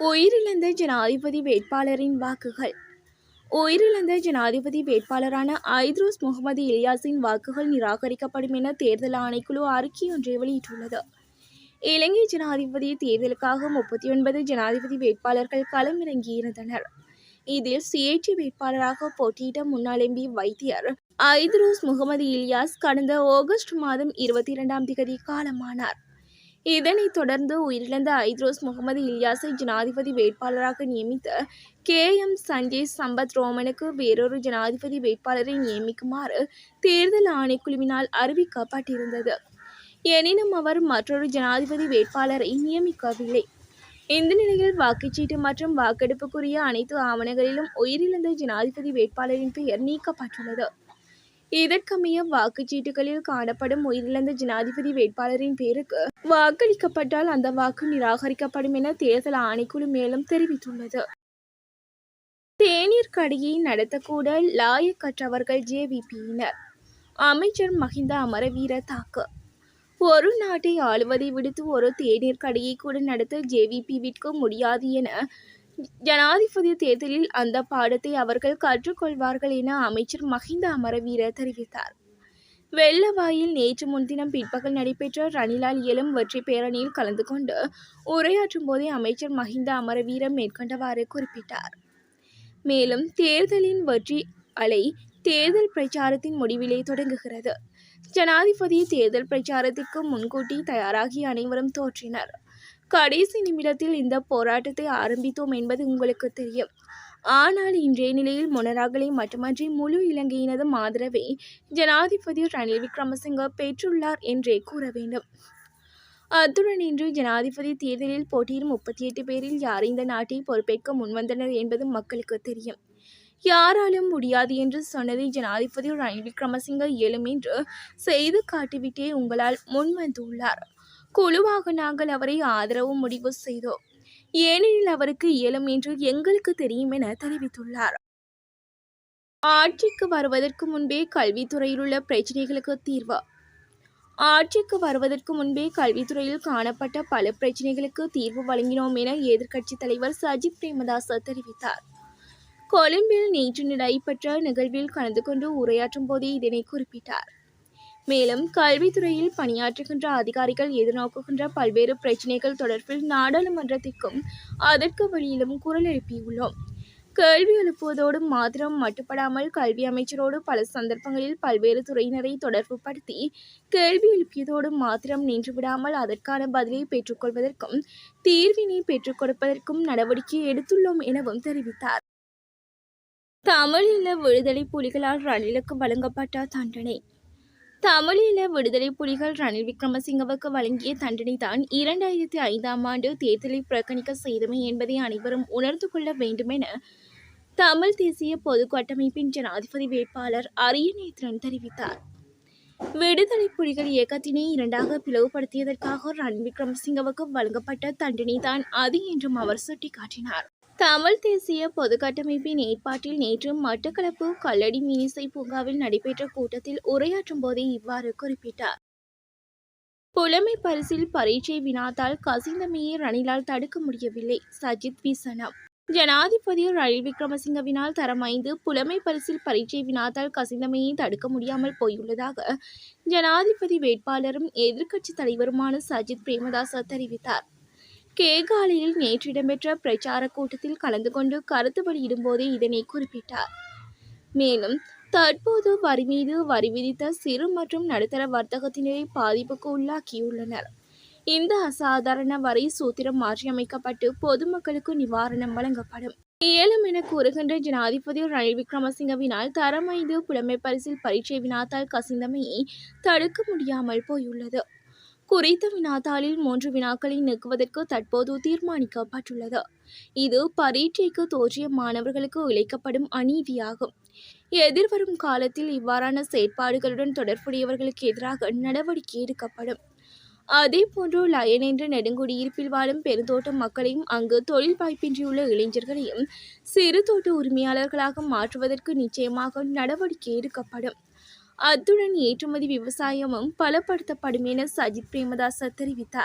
உயிரிழந்த ஜனாதிபதி வேட்பாளரின் வாக்குகள். உயிரிழந்த ஜனாதிபதி வேட்பாளரான ஐத்ரோஸ் முகமது இலியாஸின் வாக்குகள் நிராகரிக்கப்படும் என தேர்தல் ஆணைக்குழு அறிக்கை ஒன்றை வெளியிட்டுள்ளது. இலங்கை ஜனாதிபதி தேர்தலுக்காக முப்பத்தி ஒன்பது ஜனாதிபதி வேட்பாளர்கள் களமிறங்கியிருந்தனர் இதில் சிஐடி வேட்பாளராக போட்டியிட்ட முன்னாள் எம்பி வைத்தியர் ஐத்ரூஸ் முகமது இலியாஸ் கடந்த ஆகஸ்ட் மாதம் இருபத்தி இரண்டாம் திகதி காலமானார். இதனைத் தொடர்ந்து உயிரிழந்த ஐத்ரோஸ் முகமது இல்யாஸை ஜனாதிபதி வேட்பாளராக நியமித்த கே. எம். சஞ்சய் சம்பத் ரோமனுக்கு வேறொரு ஜனாதிபதி வேட்பாளரை நியமிக்குமாறு தேர்தல் ஆணைக்குழுவினால் அறிவிக்கப்பட்டிருந்தது. எனினும் அவர் மற்றொரு ஜனாதிபதி வேட்பாளரை நியமிக்கவில்லை. இந்த நிலையில் வாக்குச்சீட்டு மற்றும் வாக்கெடுப்புக்குரிய அனைத்து ஆவணங்களிலும் உயிரிழந்த ஜனாதிபதி வேட்பாளரின் பெயர் நீக்கப்பட்டுள்ளது. இதற்கமைய வாக்குச்சீட்டுகளில் காணப்படும் உயிரிழந்த ஜனாதிபதி வேட்பாளரின் பேருக்கு வாக்களிக்கப்பட்டால் அந்த வாக்கு நிராகரிக்கப்படும் என தேர்தல் ஆணைக்குழு மேலும் தெரிவித்துள்ளது. தேநீர் கடையை நடத்தக்கூட லாயக்கற்றவர்கள் ஜேவிபியினர். அமைச்சர் மஹிந்த அமரவீர தாக்கு. ஒரு நாட்டை ஆளுவதை விடுத்து ஒரு தேநீர் கடையை கூட நடத்த ஜேவிபிவிற்கு முடியாது என ஜனாதிபதி தேர்தலில் அந்த பாடத்தை அவர்கள் கற்றுக்கொள்வார்கள் என அமைச்சர் மஹிந்த அமரவீர தெரிவித்தார். வெள்ளவாயில் நேற்று முன்தினம் பிற்பகல் நடைபெற்ற ரணிலால் இயலும் வெற்றி பேரணியில் கலந்து கொண்டு உரையாற்றும் போதே அமைச்சர் மஹிந்த அமரவீர மேற்கொண்டவாறு குறிப்பிட்டார். மேலும் தேர்தலின் வெற்றி அலை தேர்தல் பிரச்சாரத்தின் முடிவிலே தொடங்குகிறது. ஜனாதிபதி தேர்தல் பிரச்சாரத்திற்கு முன்கூட்டி தயாராகி அனைவரும் தோற்றினர். கடைசி நிமிடத்தில் இந்த போராட்டத்தை ஆரம்பித்தோம் என்பது உங்களுக்கு தெரியும். ஆனால் இன்றைய நிலையில் மொனராகலை மட்டுமன்றி முழு இலங்கையினதும் ஆதரவை ஜனாதிபதி ரணில் விக்ரமசிங்க பெற்றுள்ளார் என்றே கூற வேண்டும். அத்துடன் இன்று ஜனாதிபதி தேர்தலில் போட்டியில் முப்பத்தி எட்டு பேரில் யார் இந்த நாட்டை பொறுப்பேற்க முன்வந்தனர் என்பது மக்களுக்கு தெரியும். யாராலும் முடியாது என்று சொன்னதை ஜனாதிபதி ரணில் விக்ரமசிங்க இயலும் என்று செய்து காட்டிவிட்டே உங்களால் முன்வந்துள்ளார் குழுவாக நாங்கள் அவரை ஆதரவு முடிவு செய்தோம். ஏனெனில் அவருக்கு இயலும் என்று எங்களுக்கு தெரியும் என தெரிவித்துள்ளார். ஆட்சிக்கு வருவதற்கு முன்பே கல்வித்துறையில் உள்ள பிரச்சனைகளுக்கு தீர்வு. ஆட்சிக்கு வருவதற்கு முன்பே கல்வித்துறையில் காணப்பட்ட பல பிரச்சனைகளுக்கு தீர்வு வழங்கினோம் என எதிர்க்கட்சித் தலைவர் சஜித் பிரேமதாஸ் தெரிவித்தார். கொழும்பில் நேற்று நடைபெற்ற நிகழ்வில் கலந்து கொண்டு உரையாற்றும் போதே இதனை குறிப்பிட்டார். மேலும் கல்வித்துறையில் பணியாற்றுகின்ற அதிகாரிகள் எதிர்நோக்குகின்ற பல்வேறு பிரச்சினைகள் தொடர்பில் நாடாளுமன்றத்திற்கும் அதற்கு வெளியிலும் குரல் எழுப்பியுள்ளோம். கேள்வி எழுப்புவதோடு மாத்திரம் மட்டுப்படாமல் கல்வி அமைச்சரோடு பல சந்தர்ப்பங்களில் பல்வேறு துறையினரை தொடர்பு படுத்தி கேள்வி எழுப்பியதோடு மாத்திரம் நின்றுவிடாமல் அதற்கான பதிலை பெற்றுக்கொள்வதற்கும் தீர்வினை பெற்றுக் கொடுப்பதற்கும் நடவடிக்கை எடுத்துள்ளோம் எனவும் தெரிவித்தார். தமிழீழ விடுதலை புலிகளால் ரணிலுக்கு வழங்கப்பட்ட தண்டனை. தமிழீழ விடுதலை புலிகள் ரணில் விக்ரமசிங்கவுக்கு வழங்கிய தண்டனை தான் இரண்டாயிரத்தி ஐந்தாம் ஆண்டு தேர்தலை புறக்கணிக்க செய்தமை என்பதை அனைவரும் உணர்ந்து கொள்ள வேண்டுமென தமிழ் தேசிய பொது கட்டமைப்பின் ஜனாதிபதி வேட்பாளர் அரியநேத்திரன் தெரிவித்தார். விடுதலை புலிகள் இயக்கத்தினை இரண்டாக பிளவுபடுத்தியதற்காக ரணில் விக்ரமசிங்கவுக்கு வழங்கப்பட்ட தண்டனை தான் அது என்றும் அவர் சுட்டிக்காட்டினார். தமிழ் தேசிய பொதுக்கட்டமைப்பின் ஏற்பாட்டில் நேற்று மட்டக்களப்பு கல்லடி மீனிசை பூங்காவில் நடைபெற்ற கூட்டத்தில் உரையாற்றும் போதே இவ்வாறு குறிப்பிட்டார். புலமை பரிசில் பரீட்சை வினாத்தால் கசிந்தமையை ரணிலால் தடுக்க முடியவில்லை. சஜித் விசனம் ஜனாதிபதி ரணில் விக்ரமசிங்கவினால் தரம் ஐந்து புலமை பரிசில் பரீட்சை வினாத்தால் கசிந்தமையை தடுக்க முடியாமல் போயுள்ளதாக ஜனாதிபதி வேட்பாளரும் எதிர்க்கட்சித் தலைவருமான சஜித் பிரேமதாச தெரிவித்தார். கேகாலையில் நேற்று இடம்பெற்ற பிரச்சார கூட்டத்தில் கலந்து கொண்டு கருத்து வெளியிடும் போதே இதனை குறிப்பிட்டார். மேலும் தற்போது வரி மீது வரி விதித்த சிறு மற்றும் நடுத்தர வர்த்தகத்தினரை பாதிப்புக்கு உள்ளாக்கியுள்ளனர். இந்த அசாதாரண வரி சூத்திரம் மாற்றியமைக்கப்பட்டு பொதுமக்களுக்கு நிவாரணம் வழங்கப்படும். ஏலம் என கூறுகின்ற ஜனாதிபதி ரணில் விக்ரமசிங்கவினால் தரம் ஐந்து புலமை பரிசில் பரீட்சை வினாத்தால் கசிந்தமையை தடுக்க முடியாமல் போயுள்ளது. குறித்த வினாத்தாளில் மூன்று வினாக்களை நீக்குவதற்கு தற்போது தீர்மானிக்கப்பட்டுள்ளது. இது பரீட்சைக்கு தோற்றிய மாணவர்களுக்கு இழைக்கப்படும் அநீதியாகும். எதிர்வரும் காலத்தில் இவ்வாறான செயற்பாடுகளுடன் தொடர்புடையவர்களுக்கு எதிராக நடவடிக்கை எடுக்கப்படும். அதேபோன்று லயன் என்ற நெடுங்குடியிருப்பில் வாழும் பெருந்தோட்ட மக்களையும் அங்கு தொழில் வாய்ப்பின்றியுள்ள இளைஞர்களையும் சிறு தோட்ட உரிமையாளர்களாக மாற்றுவதற்கு நிச்சயமாக நடவடிக்கை எடுக்கப்படும். அத்துடன் ஏற்றுமதி விவசாயமும் பலப்படுத்தப்படும் என சஜித் பிரேமதாச தெரிவித்தார்.